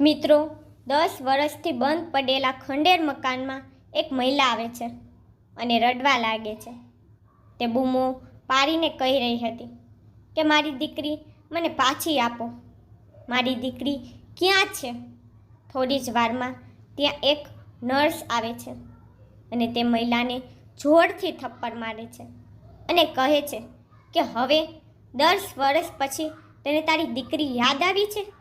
મિત્રો, દસ વર્ષથી બંધ પડેલા ખંડેર મકાનમાં એક મહિલા આવે છે અને રડવા લાગે છે. તે બૂમો પાડીને કહી રહી હતી કે મારી દીકરી મને પાછી આપો. મારી દીકરી ક્યાં છે? થોડી જ વારમાં ત્યાં એક નર્સ આવે છે અને તે મહિલાને જોરથી થપ્પડ મારે છે અને કહે છે કે હવે દસ વર્ષ પછી તને તારી દીકરી યાદ આવી છે?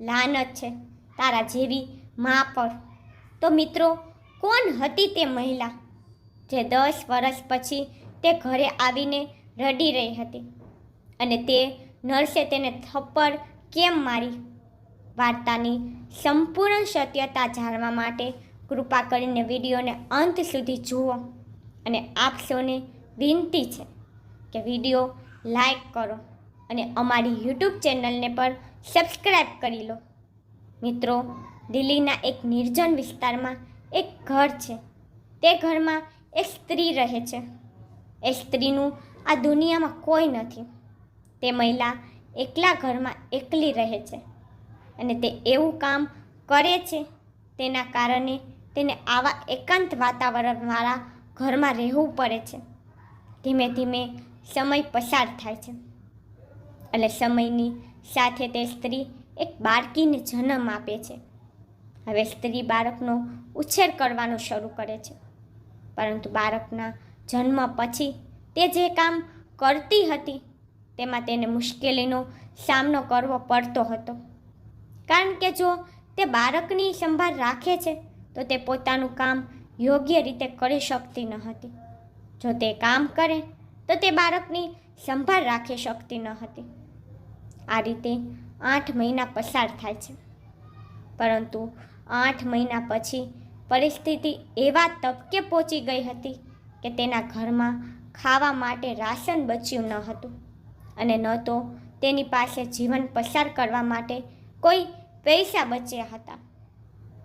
લાનત છે. તારા જેવી મા પર તો મિત્રો, કોણ હતી તે મહિલા જે દસ વર્ષ પછી તે ઘરે આવીને રડી રહી હતી? અને તે નર્સે તેને થપ્પડ કેમ મારી? વાર્તાની સંપૂર્ણ સત્યતા જાણવા માટે કૃપા કરીને વિડીયોને અંત સુધી જુઓ. અને આપ સૌને વિનંતી છે કે વીડિયો લાઈક કરો અને અમારી યુટ્યુબ ચેનલને પણ સબસ્ક્રાઈબ કરી લો. મિત્રો, દિલ્હીના એક નિર્જન વિસ્તારમાં એક ઘર છે. તે ઘરમાં એક સ્ત્રી રહે છે. એ સ્ત્રીનું આ દુનિયામાં કોઈ નથી. તે મહિલા એકલા ઘરમાં એકલી રહે છે અને તે એવું કામ કરે છે તેના કારણે તેને આવા એકાંત વાતાવરણવાળા ઘરમાં રહેવું પડે છે. ધીમે ધીમે સમય પસાર થાય છે. એટલે સમયની સાથે તે સ્ત્રી એક બાળકીને જન્મ આપે છે. હવે સ્ત્રી બાળકનો ઉછેર કરવાનું શરૂ કરે છે. પરંતુ બાળકના જન્મ પછી તે જે કામ કરતી હતી, તેમાં તેને મુશ્કેલીનો સામનો કરવો પડતો હતો. કારણ કે જો તે બાળકની સંભાળ રાખે છે, તો તે પોતાનું કામ યોગ્ય રીતે કરી શકતી ન હતી. જો તે કામ કરે, તો તે બાળકની સંભાળ રાખી શકતી ન હતી. આ રીતે આઠ મહિના પસાર થાય છે. પરંતુ આઠ મહિના પછી પરિસ્થિતિ એવા તબકે પહોંચી ગઈ હતી કે તેના ઘરમાં ખાવા માટે રાશન બચ્યું ન હતું અને ન તો તેની પાસે જીવન પસાર કરવા માટે કોઈ પૈસા બચ્યા હતા.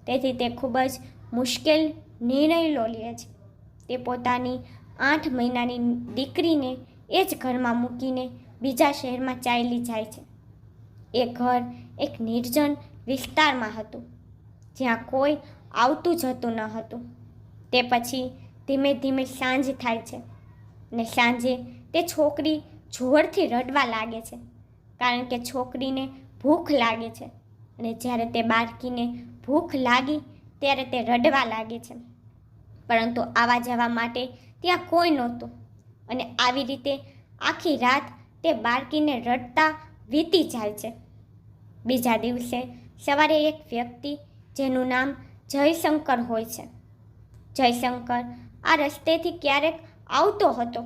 તેથી તે ખૂબ જ મુશ્કેલ નિર્ણય લો લે છે. તે પોતાની આઠ મહિનાની દીકરીને એ જ ઘરમાં મૂકીને બીજા શહેરમાં ચાલી જાય છે. એ ઘર એક નિર્જન વિસ્તારમાં હતું, જ્યાં કોઈ આવતું જતું ન હતું. તે પછી ધીમે ધીમે સાંજ થાય છે અને સાંજે તે છોકરી જોરથી રડવા લાગે છે, કારણ કે છોકરીને ભૂખ લાગે છે અને જ્યારે તે બાળકીને ભૂખ લાગી ત્યારે તે રડવા લાગે છે. પરંતુ આવા જવા માટે ત્યાં કોઈ નહોતું અને આવી રીતે આખી રાત તે બાળકીને રડતા વીતી જાય છે. બીજા દિવસે સવારે એક વ્યક્તિ જેનું નામ જયશંકર હોય છે. જયશંકર આ રસ્તેથી ક્યારેક આવતો હતો.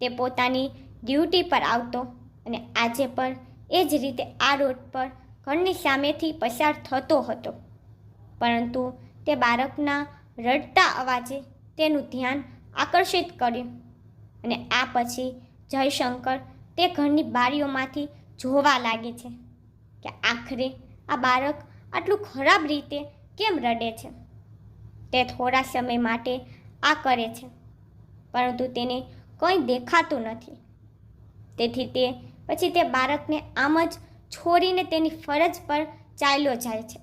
તે પોતાની ડ્યુટી પર આવતો અને આજે પણ એ જ રીતે આ રોડ પર ઘરની સામેથી પસાર થતો હતો. પરંતુ તે બાળકના રડતા અવાજે તેનું ધ્યાન આકર્ષિત કર્યું અને આ પછી જયશંકર તે ઘરની બારીઓમાંથી જોવા લાગે છે કે આખરે આ બાળક આટલું ખરાબ રીતે કેમ રડે છે? તે થોડા સમય માટે આ કરે છે, પરંતુ તેને કંઈ દેખાતું નથી. તેથી તે પછી તે બાળકને આમ જ છોડીને તેની ફરજ પર ચાલ્યો જાય છે.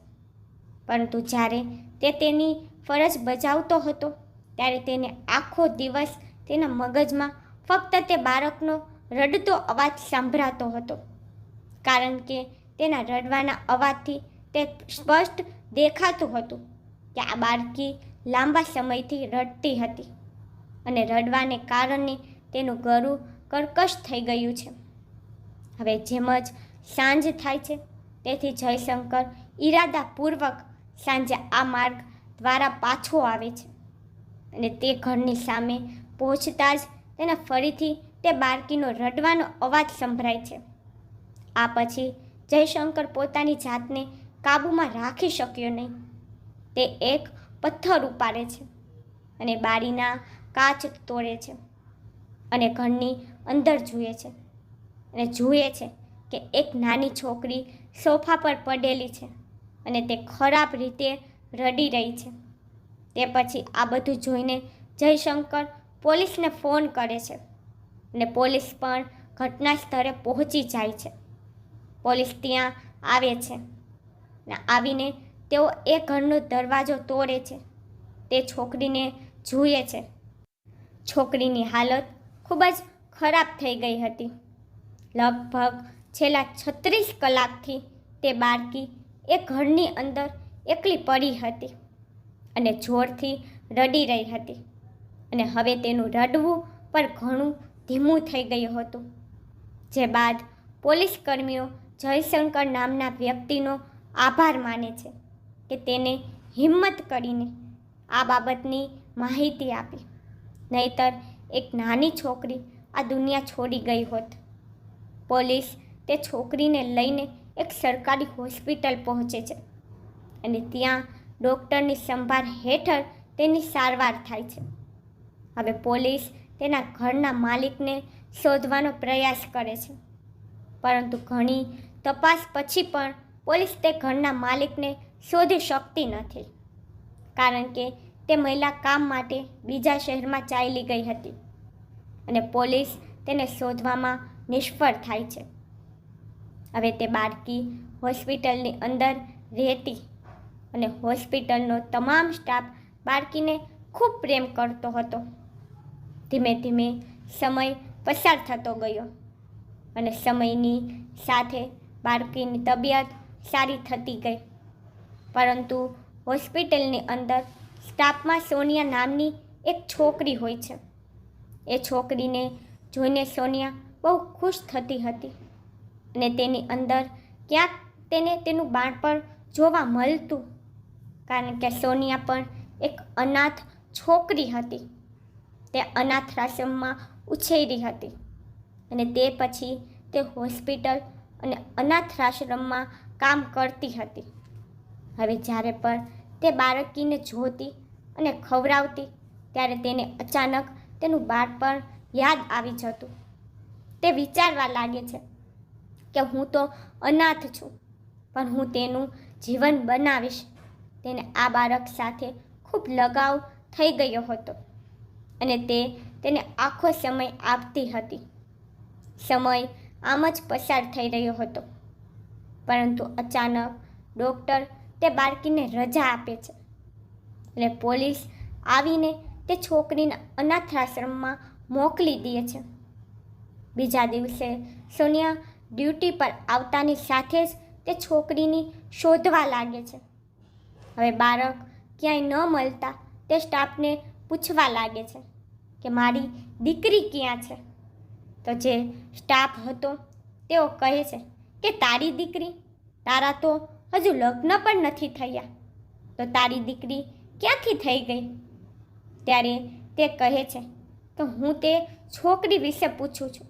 પરંતુ જ્યારે તે તેની ફરજ બજાવતો હતો, ત્યારે તેને આખો દિવસ તેના મગજમાં ફક્ત તે બાળકનો રડતો અવાજ સાંભળાતો હતો. કારણ કે તેના રડવાના અવાજથી તે સ્પષ્ટ દેખાતું હતું કે આ બાળકી લાંબા સમયથી રડતી હતી અને રડવાને કારણે તેનું ગરું કર્કશ થઈ ગયું છે. હવે જેમ જ સાંજ થાય છે, તેથી જયશંકર ઈરાદાપૂર્વક સાંજે આ માર્ગ દ્વારા પાછો આવે છે અને તે ઘરની સામે પહોંચતા જ તેના ફરીથી તે બાળકીનો રડવાનો અવાજ સંભળાય છે. આ પછી જયશંકર પોતાની જાતને કાબૂમાં રાખી શક્યો નહીં. તે એક પથ્થર ઉપાડે છે અને બારીના કાચ તોડે છે અને ઘરની અંદર જુએ છે અને જુએ છે કે એક નાની છોકરી સોફા પર પડેલી છે અને તે ખરાબ રીતે રડી રહી છે. તે પછી આ બધું જોઈને જયશંકર પોલીસને ફોન કરે છે અને પોલીસ પણ ઘટના સ્થળે પહોંચી જાય છે. પોલીસ ત્યાં આવે છે. ને આવીને તેઓ એ ઘરનો દરવાજો તોડે છે. તે છોકરીને જુએ છે. છોકરીની હાલત ખૂબ જ ખરાબ થઈ ગઈ હતી. લગભગ છેલ્લા છત્રીસ કલાકથી તે બાળકી એ ઘરની અંદર એકલી પડી હતી અને જોરથી રડી રહી હતી. અને હવે તેનું રડવું પણ ઘણું ધીમું થઈ ગયું હતું. જે બાદ પોલીસ કર્મીઓ જયશંકર નામના વ્યક્તિનો આભાર માને છે કે તેને હિંમત કરીને આ બાબતની માહિતી આપી. નહીતર એક નાની છોકરી આ દુનિયા છોડી ગઈ હોત. પોલીસ તે છોકરીને લઈને એક સરકારી હોસ્પિટલ પહોંચે છે અને ત્યાં ડૉક્ટરની સંભાળ હેઠળ તેની સારવાર થાય છે. હવે પોલીસ તેના ઘરના માલિકને શોધવાનો પ્રયાસ કરે છે. પરંતુ ઘણી તપાસ પછી પણ પોલીસ તે ઘરના માલિકને શોધી શકતી નથી. કારણ કે તે મહિલા કામ માટે બીજા શહેરમાં ચાલી ગઈ હતી અને પોલીસ તેને શોધવામાં નિષ્ફળ થાય છે. હવે તે બાળકી હોસ્પિટલની અંદર રહેતી અને હોસ્પિટલનો તમામ સ્ટાફ બાળકીને ખૂબ પ્રેમ કરતો હતો. ધીમે ધીમે સમય પસાર થતો ગયો અને સમયની સાથે બાળકીની તબિયત સારી થતી ગઈ. પરંતુ હોસ્પિટલની અંદર સ્ટાફમાં સોનિયા નામની એક છોકરી હોય છે. એ છોકરીને જોઈને સોનિયા બહુ ખુશ થતી હતી અને તેની અંદર ક્યાંક તેને તેનું બાળપણ જોવા મળતું, કારણ કે સોનિયા પણ એક અનાથ છોકરી હતી. તે અનાથ આશ્રમમાં ઉછેરી હતી અને તે પછી તે હોસ્પિટલ અને અનાથ આશ્રમમાં કામ કરતી હતી. હવે જ્યારે પણ તે બાળકીને જોતી અને ખવડાવતી, ત્યારે તેને અચાનક તેનું બાળપણ યાદ આવી જતું. તે વિચારવા લાગે છે કે હું તો અનાથ છું, પણ હું તેનું જીવન બનાવીશ. તેને આ બાળક સાથે ખૂબ લગાવ થઈ ગયો હતો અને તે તેને આખો સમય આપતી હતી. સમય આમ જ પસાર થઈ રહ્યો હતો. પરંતુ અચાનક ડૉક્ટર તે બાળકીને રજા આપે છે. અને પોલીસ આવીને તે છોકરીને અનાથાશ્રમમાં મોકલી દે છે. બીજા દિવસે સોનિયા ડ્યુટી પર આવતાની સાથે જ તે છોકરીની શોધવા લાગે છે. હવે બાળક ક્યાંય ન મળતા તે સ્ટાફને પૂછવા લાગે છે કે મારી દીકરી ક્યાં છે? તો જે સ્ટાફ હતો, તેઓ કહે છે કે તારી દીકરી, તારા તો હજુ લગ્ન પણ નથી થયા. તો તારી દીકરી ક્યાંથી થઈ ગઈ? ત્યારે તે કહે છે કે હું તે છોકરી વિશે પૂછું છું,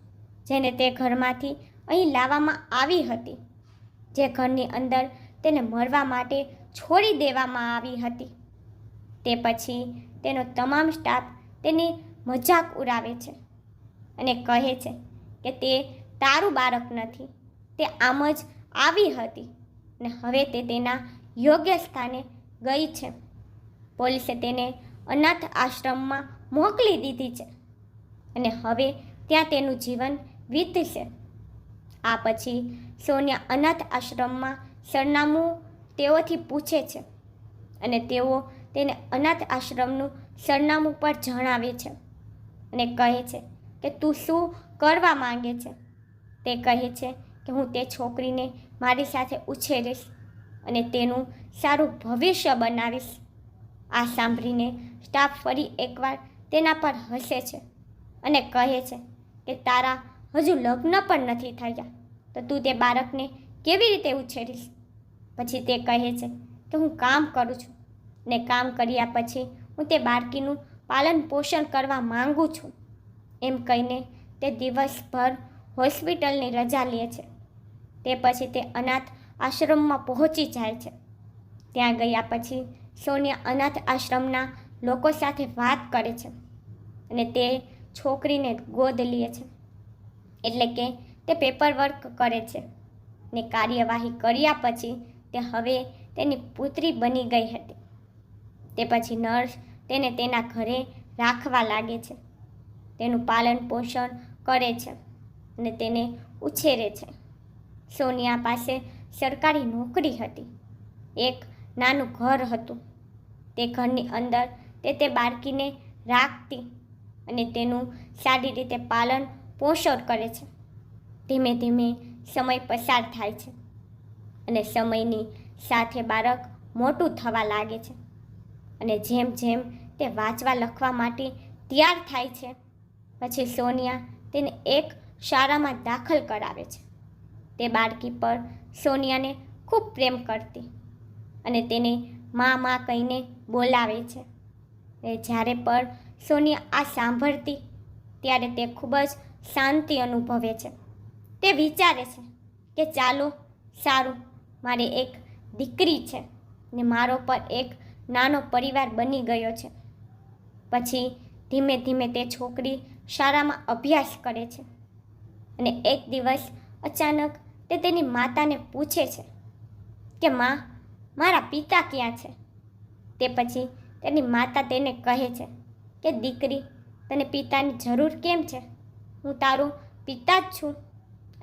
જેને તે ઘરમાંથી અહીં લાવવામાં આવી હતી, જે ઘરની અંદર તેને મરવા માટે છોડી દેવામાં આવી હતી. તે પછી તેનો તમામ સ્ટાફ તેની મજાક ઉડાવે છે. અને કહે છે કે તે તારું બાળક નથી. તે આમ જ આવી હતી અને હવે તે તેના યોગ્ય સ્થાને ગઈ છે. પોલીસે તેને અનાથ આશ્રમમાં મોકલી દીધી છે અને હવે ત્યાં તેનું જીવન વીતશે. આ પછી સોનિયા અનાથ આશ્રમમાં સરનામું તેઓથી પૂછે છે અને તેઓ તેને અનાથ આશ્રમનું સરનામું પર જણાવે છે અને કહે છે કે તું શું કરવા માંગે છે? તે કહે છે કે હું તે છોકરીને મારી સાથે ઉછેરીશ અને તેનું સારું ભવિષ્ય બનાવીશ. આ સાંભળીને સ્ટાફ ફરી એકવાર તેના પર હસે છે અને કહે છે કે તારા હજુ લગ્ન પણ નથી થયા, તો તું તે બાળકને કેવી રીતે ઉછેરીશ? પછી તે કહે છે કે હું કામ કરું છું ને કામ કર્યા પછી હું તે બાળકીનું પાલન પોષણ કરવા માંગુ છું. એમ કહીને તે દિવસભર હોસ્પિટલની રજા લે છે. તે પછી તે અનાથ આશ્રમમાં પહોંચી જાય છે. ત્યાં ગયા પછી સોનિયા અનાથ આશ્રમના લોકો સાથે વાત કરે છે અને તે છોકરીને ગોદ લે છે. એટલે કે તે પેપર વર્ક કરે છે ને કાર્યવાહી કર્યા પછી તે હવે તેની પુત્રી બની ગઈ હતી. તે પછી નર્સ તેને તેના ઘરે રાખવા લાગે છે. તેનું પાલન પોષણ કરે છે અને તેને ઉછેરે છે. સોનિયા પાસે સરકારી નોકરી હતી. એક નાનું ઘર હતું. તે ઘરની અંદર તે તે બાળકીને રાખતી અને તેનું સારી રીતે પાલન પોષણ કરે છે. ધીમે ધીમે સમય પસાર થાય છે અને સમયની સાથે બાળક મોટું થવા લાગે છે અને જેમ જેમ તે વાંચવા લખવા માટે તૈયાર થાય છે પછી સોનિયા તેને એક શાળામાં દાખલ કરાવે છે. તે બાળકી પર સોનિયાને ખૂબ પ્રેમ કરતી અને તેને મા મા કહીને બોલાવે છે. એ જ્યારે પણ સોનિયા આ સાંભળતી ત્યારે તે ખૂબ જ શાંતિ અનુભવે છે. તે વિચારે છે કે ચાલો સારું, મારી એક દીકરી છે ને મારો પર એક નાનો પરિવાર બની ગયો છે. પછી ધીમે ધીમે તે છોકરી શાળામાં અભ્યાસ કરે છે. અને એક દિવસ અચાનક તે તેની માતાને પૂછે છે કે, માં, મારા પિતા ક્યાં છે? તે પછી તેની માતા તેને કહે છે કે, દીકરી, તને પિતાની જરૂર કેમ છે? હું તારું પિતા જ છું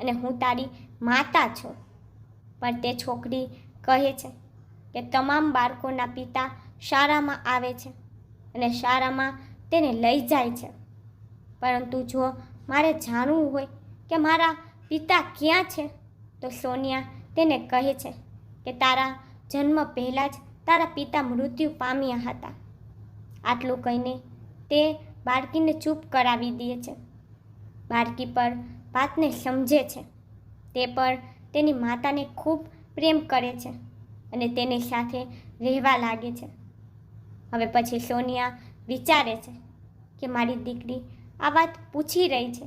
અને હું તારી માતા છું. પણ તે છોકરી કહે છે કે, તમામ બાળકોના પિતા શાળામાં આવે છે અને શાળામાં તેને લઈ જાય છે. પરંતુ જો મારે જાણવું હોય કે મારા પિતા ક્યાં છે, તો સોનિયા તેને કહે છે કે તારા જન્મ પહેલાં જ તારા પિતા મૃત્યુ પામ્યા હતા. આટલું કહીને તે બાળકીને ચૂપ કરાવી દે છે. બાળકી પર વાતને સમજે છે. તે પણ તેની માતાને ખૂબ પ્રેમ કરે છે અને તેની સાથે રહેવા લાગે છે. હવે પછી સોનિયા વિચારે છે કે મારી દીકરી આ વાત પૂછી રહી છે.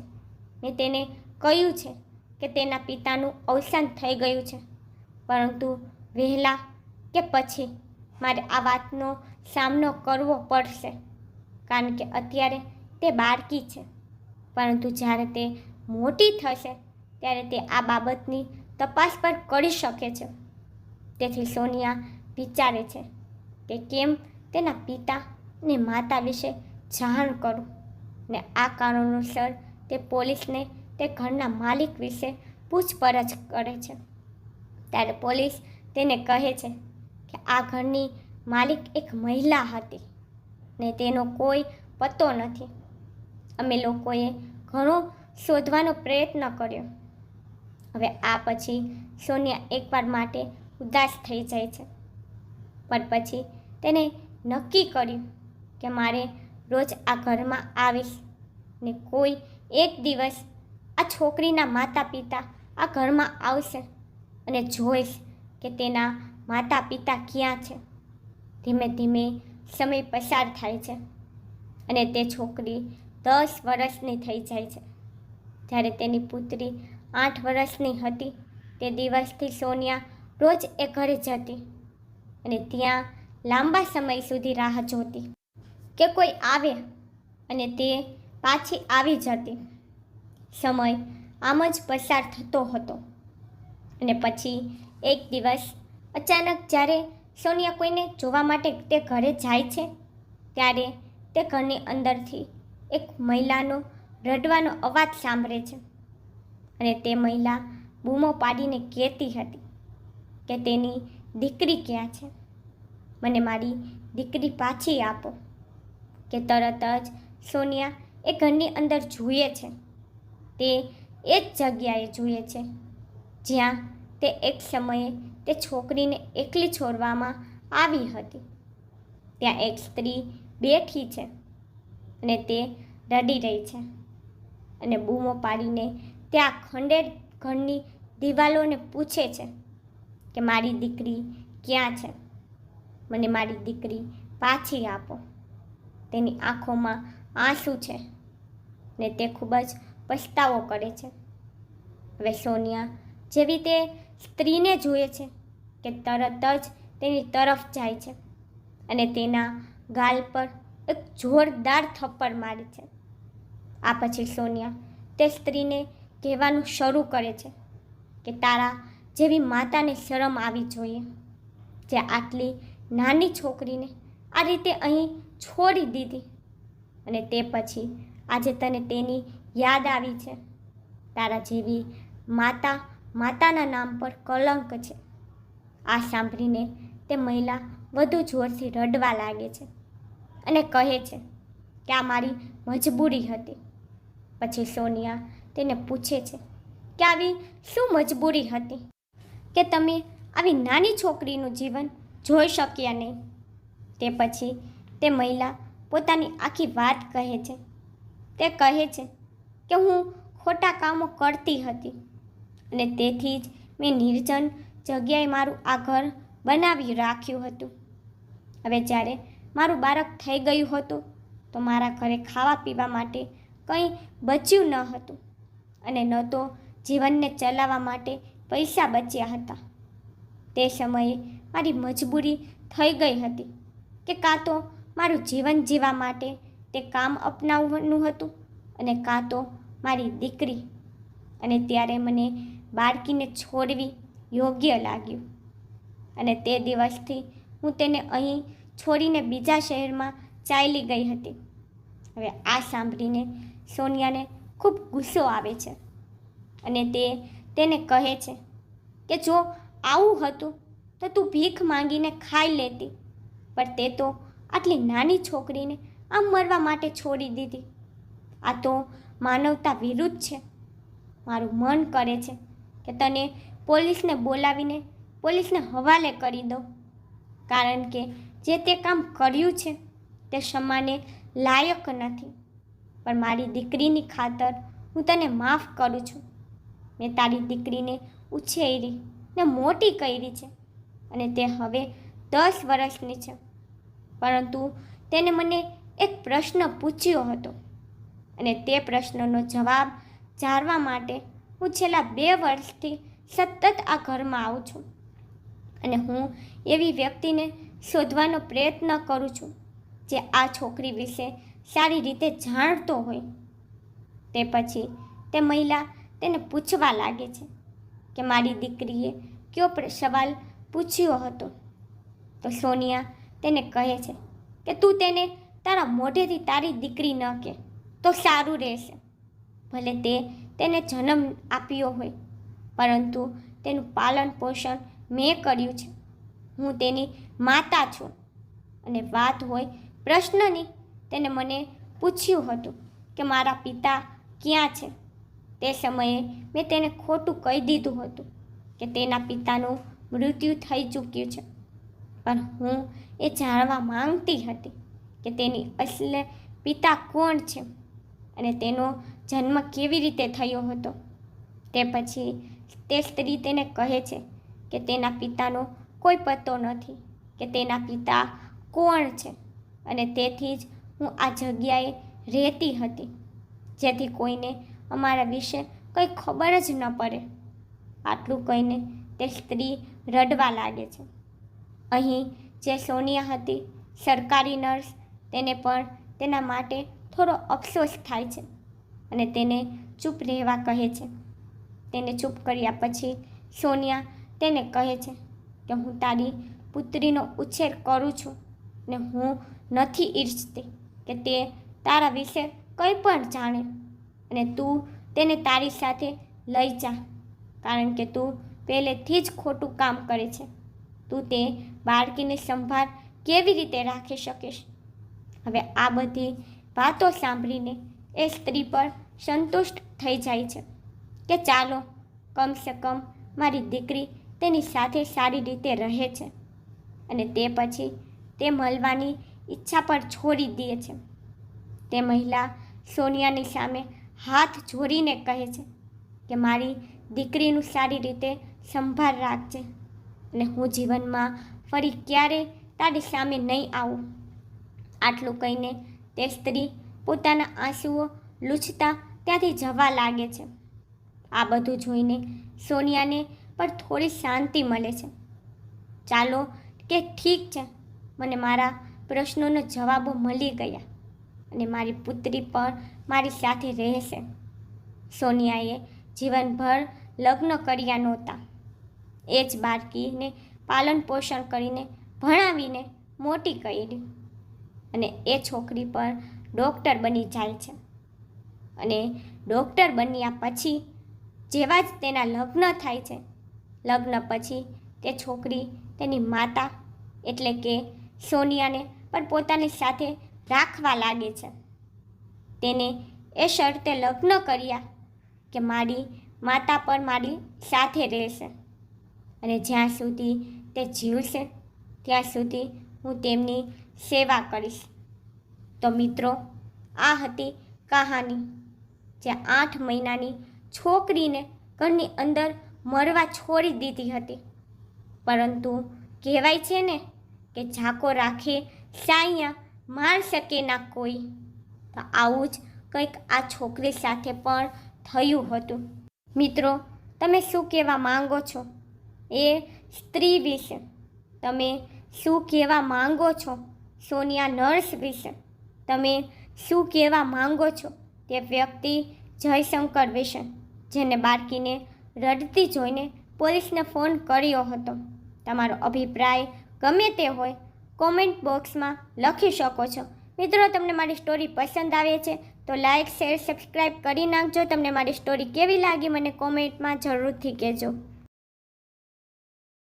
ને તેને કહ્યું છે કે તેના પિતાનું અવસાન થઈ ગયું છે. પરંતુ વહેલા કે પછી મારે આ વાતનો સામનો કરવો પડશે, કારણ કે અત્યારે તે બાળકી છે. પરંતુ જ્યારે તે મોટી થશે, ત્યારે તે આ બાબતની તપાસ પણ કરી શકે છે. તેથી સોનિયા વિચારે છે કે કેમ તેના પિતા અને માતા વિશે જાણ કરું. ને આ કારણોસર તે પોલીસને તે ઘરના માલિક વિશે પૂછપરછ કરે છે. ત્યારે પોલીસ તેને કહે છે કે આ ઘરની માલિક એક મહિલા હતી ને તેનો કોઈ પતો નથી. અમે લોકોએ ઘણો શોધવાનો પ્રયત્ન કર્યો. હવે આ પછી સોનિયા એકવાર માટે ઉદાસ થઈ જાય છે. પણ પછી તેને નક્કી કર્યું કે મારે રોજ આ ઘરમાં આવીશ ને કોઈ એક દિવસ આ છોકરીના માતા પિતા આ ઘરમાં આવશે અને જોઈશ કે તેના માતા પિતા ક્યાં છે. ધીમે ધીમે સમય પસાર થાય છે અને તે છોકરી દસ વર્ષની થઈ જાય છે. જ્યારે તેની પુત્રી આઠ વર્ષની હતી, તે દિવસથી સોનિયા રોજ એ ઘરે જતી અને ત્યાં લાંબા સમય સુધી રાહ જોતી. કે કોઈ આવે અને તે પાછી આવી જતી. સમય આમ જ પસાર થતો હતો. અને પછી એક દિવસ અચાનક જ્યારે સોનિયા કોઈને જોવા માટે તે ઘરે જાય છે, ત્યારે તે ઘરની અંદરથી એક મહિલાનો રડવાનો અવાજ સાંભળે છે. અને તે મહિલા બૂમો પાડીને કહેતી હતી કે તેની દીકરી ક્યાં છે? મને મારી દીકરી પાછી આપો. કે તરત જ સોનિયા એ ઘરની અંદર જુએ છે. તે એ જ જગ્યાએ જુએ છે, જ્યાં તે એક સમયે તે છોકરીને એકલી છોડવામાં આવી હતી. ત્યાં એક સ્ત્રી બેઠી છે અને તે રડી રહી છે અને બૂમો પાડીને ત્યાં ખંડેર ઘરની દિવાલોને પૂછે છે કે મારી દીકરી ક્યાં છે? મને મારી દીકરી પાછી આપો. તેની આંખોમાં આંસુ છે ને તે ખૂબ જ પસ્તાવો કરે છે. હવે સોનિયા જેવી તે સ્ત્રીને જુએ છે કે તરત જ તેની તરફ જાય છે અને તેના ગાલ પર એક જોરદાર થપ્પડ મારે છે. આ પછી સોનિયા તે સ્ત્રીને કહેવાનું શરૂ કરે છે કે તારા જેવી માતાને શરમ આવી જોઈએ. જે આટલી નાની છોકરીને આ રીતે અહીં છોડી દીધી. અને તે પછી આજે તને તેની યાદ આવી છે. તારા જેવી માતા, માતાના નામ પર કલંક છે. આ સાંભળીને તે મહિલા વધુ જોરથી રડવા લાગે છે અને કહે છે કે આ મારી મજબૂરી હતી. પછી સોનિયા તેને પૂછે છે કે આવી શું મજબૂરી હતી? કે તમે આવી નાની છોકરીનું જીવન જોઈ શક્યા નહીં? તે પછી તે મહિલા પોતાની આખી વાત કહે છે. તે કહે છે કે હું ખોટા કામો કરતી હતી અને તેથી જ મેં નિર્જન જગ્યાએ મારું આ ઘર બનાવી રાખ્યું હતું. હવે જ્યારે મારું બાળક થઈ ગયું હતું તો મારા ઘરે ખાવા પીવા માટે કંઈ બચ્યું ન હતું અને ન તો જીવનને ચલાવવા માટે પૈસા બચ્યા હતા. તે સમયે મારી મજબૂરી થઈ ગઈ હતી કે કાં તો મારું જીવન જીવવા માટે તે કામ અપનાવવાનું હતું અને કાં તો મારી દીકરી. અને ત્યારે મને બાળકીને છોડવી યોગ્ય લાગ્યું. અને તે દિવસથી હું તેને અહીં છોડીને બીજા શહેરમાં ચાલી ગઈ હતી. હવે આ સાંભળીને સોનિયાને ખૂબ ગુસ્સો આવે છે અને તે તેને કહે છે કે જો આવું હતું તો તું ભીખ માંગીને ખાઈ લેતી, પણ તે તો આટલી નાની છોકરીને આમ મરવા માટે છોડી દીધી. આ તો માનવતા વિરુદ્ધ છે. મારું મન કરે છે કે તને પોલીસને બોલાવીને પોલીસને હવાલે કરી દઉં. કારણ કે જે તે કામ કર્યું છે તે ક્ષમાને લાયક નથી. પણ મારી દીકરીની ખાતર હું તને માફ કરું છું. મેં તારી દીકરીને ઉછેરી ને મોટી કરી છે અને તે હવે દસ વર્ષની છે. પરંતુ તેને મને એક પ્રશ્ન પૂછ્યો હતો અને તે પ્રશ્નનો જવાબ જાણવા માટે હું છેલ્લા બે વર્ષથી સતત આ ઘરમાં આવું છું અને હું એવી વ્યક્તિને શોધવાનો પ્રયત્ન કરું છું જે આ છોકરી વિશે સારી રીતે જાણતો હોય. તે પછી તે મહિલા તેને પૂછવા લાગે છે કે મારી દીકરીએ કયો સવાલ પૂછ્યો હતો? તો સોનિયા તેને કહે છે કે તું તેને તારા મોઢેથી તારી દીકરી ન કે, તો સારું રહેશે. ભલે તે તેને જન્મ આપ્યો હોય, પરંતુ તેનું પાલન પોષણ મેં કર્યું છે. હું તેની માતા છું. અને વાત હોય પ્રશ્નની, તેને મને પૂછ્યું હતું કે મારા પિતા ક્યાં છે? તે સમયે મેં તેને ખોટું કહી દીધું હતું કે તેના પિતાનું મૃત્યુ થઈ ચૂક્યું છે. પણ હું એ જાણવા માંગતી હતી કે તેની અસલ પિતા કોણ છે અને તેનો જન્મ કેવી રીતે થયો હતો. તે પછી તે સ્ત્રી તેને કહે છે કે તેના પિતાનો કોઈ પત્તો નથી, કે તેના પિતા કોણ છે અને તેથી જ હું આ જગ્યાએ રહેતી હતી, જેથી કોઈને અમારા વિશે કંઈ ખબર જ ન પડે. આટલું કહીને તે સ્ત્રી રડવા લાગે છે. અહીં જે સોનિયા હતી, સરકારી નર્સ તેને પણ તેના માટે થોડો અફસોસ થાય છે અને તેને ચૂપ રહેવા કહે છે. તેને ચૂપ કર્યા પછી સોનિયા તેને કહે છે કે, હું તારી પુત્રીનો ઉછેર કરું છું ને હું નથી ઈચ્છતી કે તે તારા વિશે કંઈ પણ જાણે અને તું તેને તારી સાથે લઈ જા, કારણ કે તું પહેલેથી જ ખોટું કામ કરે છે. તું તે બાળકીની સંભાળ કેવી રીતે રાખી શકીશ? હવે આ બધી વાતો સાંભળીને એ સ્ત્રી પર સંતુષ્ટ થઈ જાય છે કે ચાલો કમસે કમ મારી દીકરી તેની સાથે સારી રીતે રહે છે અને તે પછી તે મળવાની ઈચ્છા પર છોડી દે છે. તે મહિલા સોનિયાની સામે હાથ જોડીને કહે છે કે મારી દીકરીનું સારી રીતે સંભાળ રાખજે. અને હું જીવનમાં ફરી ક્યારે તારી સામે નહીં આવું? આટલું કહીને તે સ્ત્રી પોતાના આંસુઓ લૂછતા ત્યાંથી જવા લાગે છે. આ બધું જોઈને સોનિયાને પણ થોડી શાંતિ મળે છે. ચાલો કે ઠીક છે. મને મારા પ્રશ્નોનો જવાબો મળી ગયા અને મારી પુત્રી પણ મારી સાથે રહેશે. સોનિયાએ જીવનભર લગ્ન કર્યા નહોતા. એ જ બાળકીને પાલન પોષણ કરીને ભણાવીને મોટી કરી. અને એ છોકરી પણ ડૉક્ટર બની જાય છે. અને ડૉક્ટર બન્યા પછી જેવા જ તેના લગ્ન થાય છે. લગ્ન પછી તે છોકરી તેની માતા એટલે કે સોનિયાને પણ પોતાની સાથે રાખવા લાગે છે. તેને એ શરતે લગ્ન કર્યા કે મારી માતા પણ મારી સાથે રહેશે. અને જ્યાં સુધી તે જીવશે, ત્યાં સુધી હું તેમની સેવા કરીશ. તો મિત્રો, આ હતી કહાની. જે આઠ મહિનાની છોકરીને ઘરની અંદર મરવા છોડી દીધી હતી. પરંતુ કહેવાય છે ને કે ઝાકો રાખે સાયા માર શકે ના કોઈ. તો આવું જ કંઈક આ છોકરી સાથે પણ થયું હતું. મિત્રો, તમે શું કહેવા માંગો છો? એ સ્ત્રી વિશે. તમે શું કહેવા માંગો છો? સોનિયા નર્સ વિશે. તમે શું કહેવા માંગો છો? તે વ્યક્તિ જયશંકર વિશે. જેને બાળકીને રડતી જોઈને પોલીસને ફોન કર્યો હતો. તમારો અભિપ્રાય ગમે તે હોય, કોમેન્ટ બોક્સમાં લખી શકો છો. મિત્રો, તમને મારી સ્ટોરી પસંદ આવે છે, તો લાઇક શેર સબસ્ક્રાઈબ કરી નાખજો. તમને મારી સ્ટોરી કેવી લાગી, મને કોમેન્ટમાં જરૂરથી કહેજો.